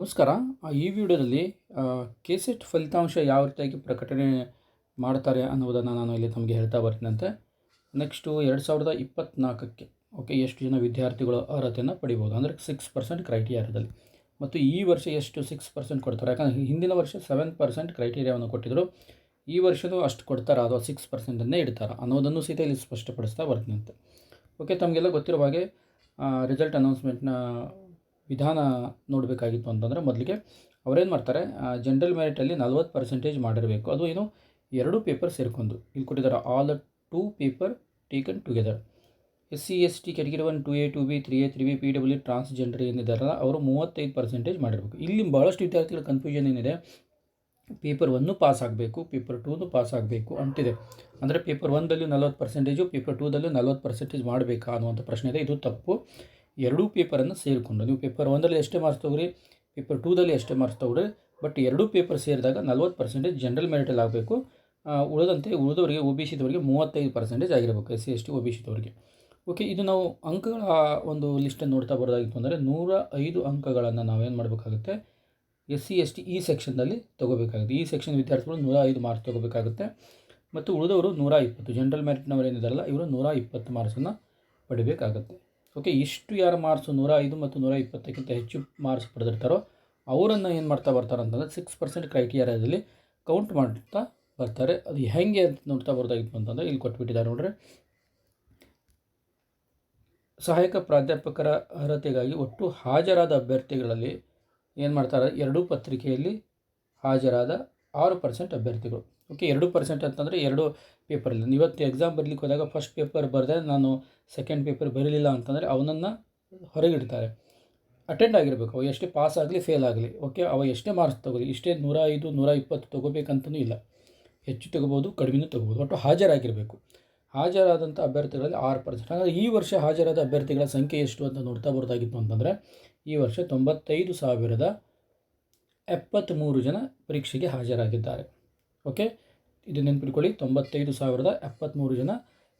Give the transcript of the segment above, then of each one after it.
ನಮಸ್ಕಾರ. ಈ ವಿಡಿಯೋದಲ್ಲಿ ಕೆಸೆಟ್ ಫಲಿತಾಂಶ ಯಾವ ರೀತಿಯಾಗಿ ಪ್ರಕಟಣೆ ಮಾಡ್ತಾರೆ ಅನ್ನೋದನ್ನು ನಾನು ಇಲ್ಲಿ ತಮಗೆ ಹೇಳ್ತಾ ಬರ್ತೀನಂತೆ. ನೆಕ್ಸ್ಟು ಎರಡು ಸಾವಿರದ ಇಪ್ಪತ್ತ್ನಾಲ್ಕಕ್ಕೆ ಓಕೆ ಎಷ್ಟು ಜನ ವಿದ್ಯಾರ್ಥಿಗಳು ಅರ್ಹತೆಯನ್ನು ಪಡಿಬೋದು? ಅಂದರೆ ಸಿಕ್ಸ್ ಪರ್ಸೆಂಟ್ ಕ್ರೈಟೀರಿಯಾದಲ್ಲಿ ಮತ್ತು ಈ ವರ್ಷ ಎಷ್ಟು ಸಿಕ್ಸ್ ಪರ್ಸೆಂಟ್ ಕೊಡ್ತಾರೆ? ಯಾಕಂದರೆ ಹಿಂದಿನ ವರ್ಷ ಸೆವೆನ್ ಪರ್ಸೆಂಟ್ ಕ್ರೈಟೀರಿಯಾವನ್ನು ಕೊಟ್ಟಿದ್ದರು ಈ ವರ್ಷವೂ ಅಷ್ಟು ಕೊಡ್ತಾರೆ ಅಥವಾ ಸಿಕ್ಸ್ ಪರ್ಸೆಂಟನ್ನೇ ಇಡ್ತಾರೆ ಅನ್ನೋದನ್ನು ಸಹಿತ ಇಲ್ಲಿ ಸ್ಪಷ್ಟಪಡಿಸ್ತಾ ಬರ್ತೀನಂತೆ. ಓಕೆ ತಮಗೆಲ್ಲ ಗೊತ್ತಿರುವ ಹಾಗೆ ರಿಸಲ್ಟ್ ಅನೌನ್ಸ್ಮೆಂಟ್ನ ವಿಧಾನ ನೋಡಬೇಕಾಗಿತ್ತು ಅಂತಂದರೆ ಮೊದಲಿಗೆ ಅವರೇನು ಮಾಡ್ತಾರೆ ಜನರಲ್ ಮೆರಿಟಲ್ಲಿ ನಲ್ವತ್ತು ಪರ್ಸೆಂಟೇಜ್ ಮಾಡಿರಬೇಕು. ಅದು ಏನು? ಎರಡು ಪೇಪರ್ ಸೇರ್ಕೊಂಡು. ಇಲ್ಲಿ ಕೊಟ್ಟಿದ್ದಾರೆ all two paper taken together S C S T category one two A two B three A three B P W transgender ಏನಿದ್ದಾರಲ್ಲ ಅವರು ಮೂವತ್ತೈದು ಪರ್ಸೆಂಟೇಜ್ ಮಾಡಿರಬೇಕು. ಇಲ್ಲಿ ಭಾಳಷ್ಟು ವಿದ್ಯಾರ್ಥಿಗಳ ಕನ್ಫ್ಯೂಷನ್ ಏನಿದೆ? ಪೇಪರ್ ಒನ್ನು ಪಾಸ್ ಆಗಬೇಕು ಪೇಪರ್ ಟೂನು ಪಾಸ್ ಆಗಬೇಕು ಅಂತಿದೆ. ಅಂದರೆ ಪೇಪರ್ ಒಂದಲ್ಲಿ ನಲ್ವತ್ತು ಪರ್ಸೆಂಟೇಜು ಪೇಪರ್ ಟೂದಲ್ಲಿ ನಲ್ವತ್ತು ಪರ್ಸೆಂಟೇಜ್ ಮಾಡಬೇಕಾ ಅನ್ನುವಂಥ ಪ್ರಶ್ನೆ ಇದೆ. ಇದು ತಪ್ಪು. ಎರಡೂ ಪೇಪರನ್ನು ಸೇರಿಕೊಂಡು ನೀವು ಪೇಪರ್ ಒಂದರಲ್ಲಿ ಎಷ್ಟೇ ಮಾರ್ಕ್ಸ್ ತೊಗೊರಿ ಪೇಪರ್ ಟೂದಲ್ಲಿ ಎಷ್ಟೇ ಮಾರ್ಕ್ಸ್ ತೊಗೊಳ್ರಿ, ಬಟ್ ಎರಡೂ ಪೇಪರ್ ಸೇರಿದಾಗ ನಲ್ವತ್ತು ಪರ್ಸೆಂಟೇಜ್ ಜನರಲ್ ಮೆರಿಟಲ್ಲಿ ಆಗಬೇಕು. ಉಳಿದಂತೆ ಉಳಿದವರಿಗೆ ಒ ಬಿ ಸಿದವರಿಗೆ ಮೂವತ್ತೈದು ಪರ್ಸೆಂಟೇಜ್ ಆಗಿರಬೇಕು, S C, S T O B ಸಿದವರಿಗೆ okay, ಇದು ನಾವು ಅಂಕಗಳ ಒಂದು ಲಿಸ್ಟನ್ನು ನೋಡ್ತಾ ಬರೋದಾಗಿತ್ತು ಅಂದರೆ ನೂರ ಐದು ಅಂಕಗಳನ್ನು ನಾವೇನು ಮಾಡಬೇಕಾಗುತ್ತೆ? ಎಸ್ ಸಿ, ಎಸ್ ಟಿ ಈ ಸೆಕ್ಷನ್ದಲ್ಲಿ ತೊಗೋಬೇಕಾಗುತ್ತೆ. ಈ ಸೆಕ್ಷನ್ ವಿದ್ಯಾರ್ಥಿಗಳು ನೂರ ಐದು ಮಾರ್ಕ್ಸ್ ತೊಗೋಬೇಕಾಗುತ್ತೆ. ಮತ್ತು ಉಳಿದವರು ನೂರ ಇಪ್ಪತ್ತು. ಜನರಲ್ ಮೆರಿಟ್ನವರು ಏನಿದಾರಲ್ಲ, ಇವರು ನೂರ ಇಪ್ಪತ್ತು ಮಾರ್ಕ್ಸನ್ನು ಪಡಿಬೇಕಾಗುತ್ತೆ. ಓಕೆ, ಇಷ್ಟು ಯಾರು ಮಾರ್ಕ್ಸು ನೂರ ಐದು ಮತ್ತು ನೂರ ಇಪ್ಪತ್ತಕ್ಕಿಂತ ಹೆಚ್ಚು ಮಾರ್ಕ್ಸ್ ಪಡೆದಿರ್ತಾರೋ, ಅವರನ್ನು ಏನು ಮಾಡ್ತಾ ಬರ್ತಾರೆ ಅಂತಂದರೆ ಸಿಕ್ಸ್ ಪರ್ಸೆಂಟ್ ಕ್ರೈಟೀರಿಯಾದಲ್ಲಿ ಕೌಂಟ್ ಮಾಡ್ತಾ ಬರ್ತಾರೆ. ಅದು ಹೆಂಗೆ ಅಂತ ನೋಡ್ತಾ ಬರೋದಾಗಿತ್ತು ಅಂತಂದರೆ ಇಲ್ಲಿ ಕೊಟ್ಬಿಟ್ಟಿದ್ದಾರೆ ನೋಡ್ರಿ. ಸಹಾಯಕ ಪ್ರಾಧ್ಯಾಪಕರ ಅರ್ಹತೆಗಾಗಿ ಒಟ್ಟು ಹಾಜರಾದ ಅಭ್ಯರ್ಥಿಗಳಲ್ಲಿ ಏನು ಮಾಡ್ತಾರೆ? ಎರಡೂ ಪತ್ರಿಕೆಯಲ್ಲಿ ಹಾಜರಾದ ಆರು ಪರ್ಸೆಂಟ್ ಅಭ್ಯರ್ಥಿಗಳು. ಓಕೆ, ಎರಡು ಪರ್ಸೆಂಟ್ ಅಂತಂದರೆ ಎರಡು ಪೇಪರಲ್ಲಿ ಇವತ್ತು ಎಕ್ಸಾಮ್ ಬರಲಿಕ್ಕೆ ಹೋದಾಗ ಫಸ್ಟ್ ಪೇಪರ್ ಬರದೆ ನಾನು ಸೆಕೆಂಡ್ ಪೇಪರ್ ಬರಲಿಲ್ಲ ಅಂತಂದರೆ ಅವನನ್ನು ಹೊರಗಿಡ್ತಾರೆ. ಅಟೆಂಡ್ ಆಗಿರಬೇಕು. ಅವ ಎಷ್ಟೇ ಪಾಸ್ ಆಗಲಿ ಫೇಲ್ ಆಗಲಿ. ಓಕೆ ಅವ ಎಷ್ಟೇ ಮಾರ್ಕ್ಸ್ ತೊಗೊಲಿ, ಇಷ್ಟೇ ನೂರ ಐದು ನೂರ ಇಪ್ಪತ್ತು ತೊಗೋಬೇಕಂತನೂ ಇಲ್ಲ. ಹೆಚ್ಚು ತೊಗೋಬೋದು, ಕಡಿಮೆನೂ ತೊಗೋಬೋದು. ಒಟ್ಟು ಹಾಜರಾಗಿರಬೇಕು. ಹಾಜರಾದಂಥ ಅಭ್ಯರ್ಥಿಗಳಲ್ಲಿ ಆರು ಪರ್ಸೆಂಟ್ ಹಾಗಾದರೆ ಈ ವರ್ಷ ಹಾಜರಾದ ಅಭ್ಯರ್ಥಿಗಳ ಸಂಖ್ಯೆ ಎಷ್ಟು ಅಂತ ನೋಡ್ತಾ ಬರೋದಾಗಿತ್ತು ಅಂತಂದರೆ, ಈ ವರ್ಷ ತೊಂಬತ್ತೈದು ಸಾವಿರದ ಎಪ್ಪತ್ತ್ಮೂರು ಜನ ಪರೀಕ್ಷೆಗೆ ಹಾಜರಾಗಿದ್ದಾರೆ. ಓಕೆ ಇದು ನೆನ್ಪಿಟ್ಕೊಳ್ಳಿ, ತೊಂಬತ್ತೈದು ಸಾವಿರದ ಎಪ್ಪತ್ತ್ಮೂರು ಜನ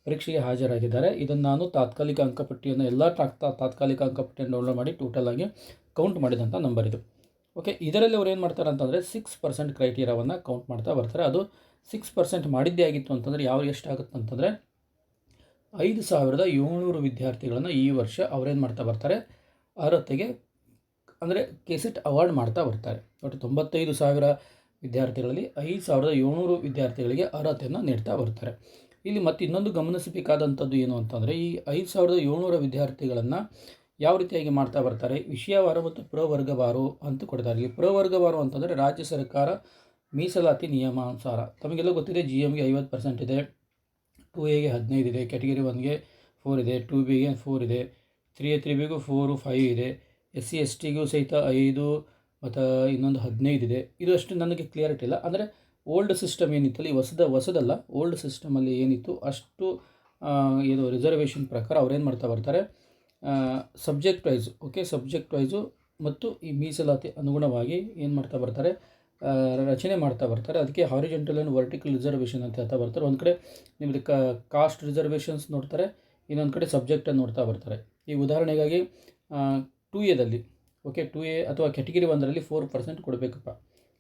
ಪರೀಕ್ಷೆಗೆ ಹಾಜರಾಗಿದ್ದಾರೆ. ಇದನ್ನು ನಾನು ತಾತ್ಕಾಲಿಕ ಅಂಕಪಟ್ಟಿಯನ್ನು ಎಲ್ಲ ತಾ, ತಾತ್ಕಾಲಿಕ ಅಂಕಪಟ್ಟಿಯನ್ನು ಡೌನ್ಲೋಡ್ ಮಾಡಿ ಟೋಟಲ್ ಆಗಿ ಕೌಂಟ್ ಮಾಡಿದಂಥ ನಂಬರ್ ಇದು. ಓಕೆ ಇದರಲ್ಲಿ ಅವ್ರು ಏನು ಮಾಡ್ತಾರೆ ಅಂತಂದರೆ ಸಿಕ್ಸ್ ಪರ್ಸೆಂಟ್ ಕ್ರೈಟೀರಿಯಾವನ್ನು ಕೌಂಟ್ ಮಾಡ್ತಾ ಬರ್ತಾರೆ. ಅದು ಸಿಕ್ಸ್ ಪರ್ಸೆಂಟ್ ಮಾಡಿದ್ದೇ ಆಗಿತ್ತು ಅಂತಂದರೆ ಯಾವ ಎಷ್ಟಾಗುತ್ತೆ ಅಂತಂದರೆ ಐದು ಸಾವಿರದ ಏಳ್ನೂರು ವಿದ್ಯಾರ್ಥಿಗಳನ್ನು ಈ ವರ್ಷ ಅವ್ರೇನು ಮಾಡ್ತಾ ಬರ್ತಾರೆ? ಅರ್ಹತೆಗೆ ಅಂದರೆ ಕೆಸೆಟ್ ಅವಾರ್ಡ್ ಮಾಡ್ತಾ ಬರ್ತಾರೆ. ಒಟ್ಟು ತೊಂಬತ್ತೈದು ಸಾವಿರ ವಿದ್ಯಾರ್ಥಿಗಳಲ್ಲಿ ಐದು ಸಾವಿರದ ಏಳ್ನೂರು ವಿದ್ಯಾರ್ಥಿಗಳಿಗೆ ಅರ್ಹತೆಯನ್ನು ನೀಡ್ತಾ ಬರ್ತಾರೆ ಇಲ್ಲಿ ಮತ್ತೆ ಇನ್ನೊಂದು ಗಮನಿಸಬೇಕಾದಂಥದ್ದು ಏನು ಅಂತಂದರೆ, ಈ ಐದು ಸಾವಿರದ ಏಳ್ನೂರ ವಿದ್ಯಾರ್ಥಿಗಳನ್ನು ಯಾವ ರೀತಿಯಾಗಿ ಮಾಡ್ತಾ ಬರ್ತಾರೆ? ವಿಷಯವಾರು ಮತ್ತು ಪ್ರವರ್ಗವಾರು ಅಂತ ಕೊಡ್ತಾರೆ. ಇಲ್ಲಿ ಪ್ರವರ್ಗವಾರು ಅಂತಂದರೆ ರಾಜ್ಯ ಸರ್ಕಾರ ಮೀಸಲಾತಿ ನಿಯಮಾನುಸಾರ. ತಮಗೆಲ್ಲ ಗೊತ್ತಿದೆ ಜಿ ಎಮ್ಗೆ ಐವತ್ತು ಪರ್ಸೆಂಟ್ ಇದೆ ಟು ಎಗೆ ಹದಿನೈದು ಇದೆ ಕ್ಯಾಟಗರಿ ಒನ್ಗೆ ಫೋರ್ ಇದೆ ಟೂ ಬಿಗೆ ಫೋರ್ ಇದೆ ತ್ರೀ ಎ ತ್ರೀ ಬಿಗೂ ಫೋರು ಫೈವ್ ಇದೆ ಎಸ್ ಸಿ ಎಸ್ ಟಿಗೂ ಸಹಿತ ಐದು ಮತ್ತು ಇನ್ನೊಂದು ಹದಿನೈದು ಇದೆ. ಅಷ್ಟು ನನಗೆ ಕ್ಲಿಯರಿಟಿ ಇಲ್ಲ. ಅಂದರೆ ಓಲ್ಡ್ ಸಿಸ್ಟಮ್ ಏನಿತ್ತಲ್ಲ, ಈ ಹೊಸದ, ಹೊಸದಲ್ಲ ಓಲ್ಡ್ ಸಿಸ್ಟಮಲ್ಲಿ ಏನಿತ್ತು, ಅಷ್ಟು ಇದು ರಿಸರ್ವೇಷನ್ ಪ್ರಕಾರ ಅವ್ರೇನು ಮಾಡ್ತಾ ಬರ್ತಾರೆ? Subject wise okay subject wise ಮತ್ತು ಈ ಮೀಸಲಾತಿ ಅನುಗುಣವಾಗಿ ಏನು ಮಾಡ್ತಾ ಬರ್ತಾರೆ? ರಚನೆ ಮಾಡ್ತಾ ಬರ್ತಾರೆ. ಅದಕ್ಕೆ ಹಾರಿಜೆಂಟಲ್ ಆ್ಯಂಡ್ ವರ್ಟಿಕಲ್ ರಿಸರ್ವೇಷನ್ ಅಂತ ಹೇಳ್ತಾ ಬರ್ತಾರೆ. ಒಂದು ಕಡೆ ನಿಮ್ಮದು ಕಾಸ್ಟ್ ರಿಸರ್ವೇಷನ್ಸ್ ನೋಡ್ತಾರೆ, ಇನ್ನೊಂದು ಕಡೆ ಸಬ್ಜೆಕ್ಟನ್ನು ನೋಡ್ತಾ ಬರ್ತಾರೆ. ಈ ಉದಾಹರಣೆಗಾಗಿ ಟು ಎದಲ್ಲಿ ಓಕೆ ಟು ಎ ಅಥವಾ ಕೆಟಗಿರಿ ಒಂದರಲ್ಲಿ ಫೋರ್ ಪರ್ಸೆಂಟ್ ಕೊಡಬೇಕಪ್ಪ.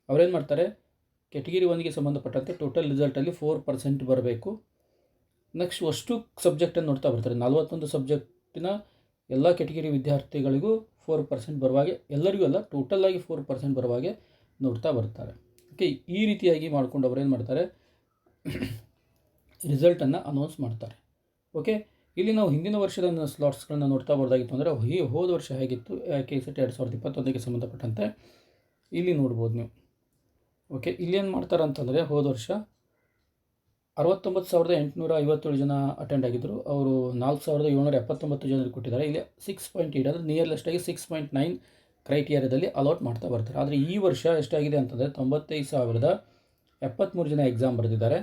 ಅವ್ರೇನು ಮಾಡ್ತಾರೆ? ಕೆಟಗಿರಿ ಒಂದಿಗೆ ಸಂಬಂಧಪಟ್ಟಂತೆ ಟೋಟಲ್ ರಿಸಲ್ಟಲ್ಲಿ ಫೋರ್ ಪರ್ಸೆಂಟ್ ಬರಬೇಕು. ನೆಕ್ಸ್ಟ್ ಅಷ್ಟು ಸಬ್ಜೆಕ್ಟನ್ನು ನೋಡ್ತಾ ಬರ್ತಾರೆ. ನಲ್ವತ್ತೊಂದು ಸಬ್ಜೆಕ್ಟಿನ ಎಲ್ಲ ಕೆಟಗಿರಿ ವಿದ್ಯಾರ್ಥಿಗಳಿಗೂ ಫೋರ್ ಪರ್ಸೆಂಟ್ ಬರುವಾಗೆ, ಎಲ್ಲರಿಗೂ ಅಲ್ಲ ಟೋಟಲ್ಲಾಗಿ ಫೋರ್ ಪರ್ಸೆಂಟ್ ಬರುವಾಗೆ ನೋಡ್ತಾ ಬರ್ತಾರೆ. ಓಕೆ ಈ ರೀತಿಯಾಗಿ ಮಾಡ್ಕೊಂಡು ಏನು ಮಾಡ್ತಾರೆ? ರಿಸಲ್ಟನ್ನು ಅನೌನ್ಸ್ ಮಾಡ್ತಾರೆ. ಓಕೆ ಇಲ್ಲಿ ನಾವು ಹಿಂದಿನ ವರ್ಷದ ಸ್ಲಾಟ್ಸ್ಗಳನ್ನ ನೋಡ್ತಾ ಬರೋದಾಗಿತ್ತು ಅಂದರೆ ಈ ಹೋದ ವರ್ಷ ಹೇಗಿತ್ತು? ಕೆ ಸೆಟ್ ಎರಡು ಸಾವಿರದ ಇಪ್ಪತ್ತೊಂದಕ್ಕೆ ಸಂಬಂಧಪಟ್ಟಂತೆ ಇಲ್ಲಿ ನೋಡ್ಬೋದು ನೀವು. ಓಕೆ ಇಲ್ಲೇನು ಮಾಡ್ತಾರೆ ಅಂತಂದರೆ, ಹೋದ ವರ್ಷ ಅರವತ್ತೊಂಬತ್ತು ಸಾವಿರದ ಎಂಟುನೂರ ಐವತ್ತೇಳು ಜನ ಅಟೆಂಡ್ ಆಗಿದ್ದರು ಅವರು ನಾಲ್ಕು ಸಾವಿರದ ಏಳ್ನೂರ ಎಪ್ಪತ್ತೊಂಬತ್ತು ಜನರಿಗೆ ಕೊಟ್ಟಿದ್ದಾರೆ. ಇಲ್ಲಿ ಸಿಕ್ಸ್ ಪಾಯಿಂಟ್ ಏಯ್ಟ್ ಅಂದರೆ ನಿಯರ್ಲೆಸ್ಟಾಗಿ ಸಿಕ್ಸ್ ಪಾಯಿಂಟ್ ನೈನ್ ಕ್ರೈಟೀರಿಯಾದಲ್ಲಿ ಅಲಾಟ್ ಮಾಡ್ತಾ ಬರ್ತಾರೆ. ಆದರೆ ಈ ವರ್ಷ ಎಷ್ಟಾಗಿದೆ ಅಂತಂದರೆ, ತೊಂಬತ್ತೈದು ಸಾವಿರದ ಎಪ್ಪತ್ತ್ಮೂರು ಜನ ಎಕ್ಸಾಮ್ ಬರೆದಿದ್ದಾರೆ.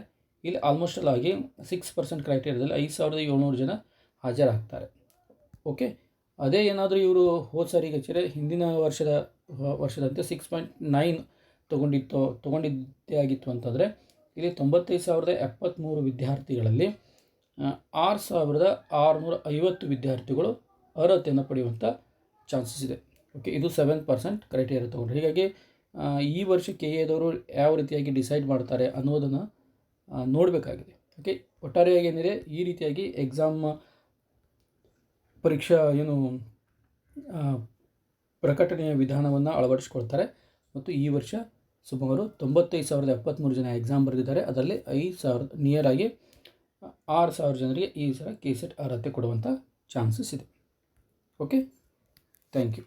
ಇಲ್ಲಿ ಆಲ್ಮೋಸ್ಟ್ ಆಲ್ ಆಗಿ ಸಿಕ್ಸ್ ಪರ್ಸೆಂಟ್ ಕ್ರೈಟೇರಿಯಾದಲ್ಲಿ ಐದು ಸಾವಿರದ ಏಳ್ನೂರು ಜನ ಹಾಜರಾಗ್ತಾರೆ. ಓಕೆ ಅದೇ ಏನಾದರೂ ಇವರು ಹೋದ ಸಾರಿಗೆ ಕಚೇರಿ ಹಿಂದಿನ ವರ್ಷದ, ವರ್ಷದಂತೆ ಸಿಕ್ಸ್ ಪಾಯಿಂಟ್ ನೈನ್ ತೊಗೊಂಡಿತ್ತು, ತೊಗೊಂಡಿದ್ದೇ ಆಗಿತ್ತು ಅಂತಂದರೆ ಇಲ್ಲಿ ತೊಂಬತ್ತೈದು ಸಾವಿರದ ಎಪ್ಪತ್ತ್ಮೂರು ವಿದ್ಯಾರ್ಥಿಗಳಲ್ಲಿ ಆರು ಸಾವಿರದ ಆರುನೂರ ಐವತ್ತು ವಿದ್ಯಾರ್ಥಿಗಳು ಅರ್ಹತೆಯನ್ನು ಪಡೆಯುವಂಥ ಚಾನ್ಸಸ್ ಇದೆ. ಓಕೆ ಇದು ಸೆವೆನ್ ಪರ್ಸೆಂಟ್ ಕ್ರೈಟೇರಿಯಾ ತೊಗೊಂಡ್ರೆ. ಹೀಗಾಗಿ ಈ ವರ್ಷ ಕೆ ಎದವರು ಯಾವ ರೀತಿಯಾಗಿ ಡಿಸೈಡ್ ಮಾಡ್ತಾರೆ ಅನ್ನೋದನ್ನು ನೋಡಬೇಕಾಗಿದೆ. ಓಕೆ ಒಟ್ಟಾರೆಯಾಗಿ ಏನಿದೆ? ಈ ರೀತಿಯಾಗಿ ಎಕ್ಸಾಮ್ ಪರೀಕ್ಷಾ ಏನು ಪ್ರಕಟಣೆಯ ವಿಧಾನವನ್ನು ಅಳವಡಿಸ್ಕೊಳ್ತಾರೆ. ಮತ್ತು ಈ ವರ್ಷ ಸುಮಾರು ತೊಂಬತ್ತೈದು ಸಾವಿರದ ಎಪ್ಪತ್ತ್ಮೂರು ಜನ ಎಕ್ಸಾಮ್ ಬರೆದಿದ್ದಾರೆ. ಅದರಲ್ಲಿ ಐದು ಸಾವಿರದ ನಿಯರ್ ಆಗಿ ಆರು ಸಾವಿರ ಜನರಿಗೆ ಈ ಸಲ ಕೆ ಸೆಟ್ ಅರ್ಹತೆ ಕೊಡುವಂಥ ಚಾನ್ಸಸ್ ಇದೆ. Okay thank you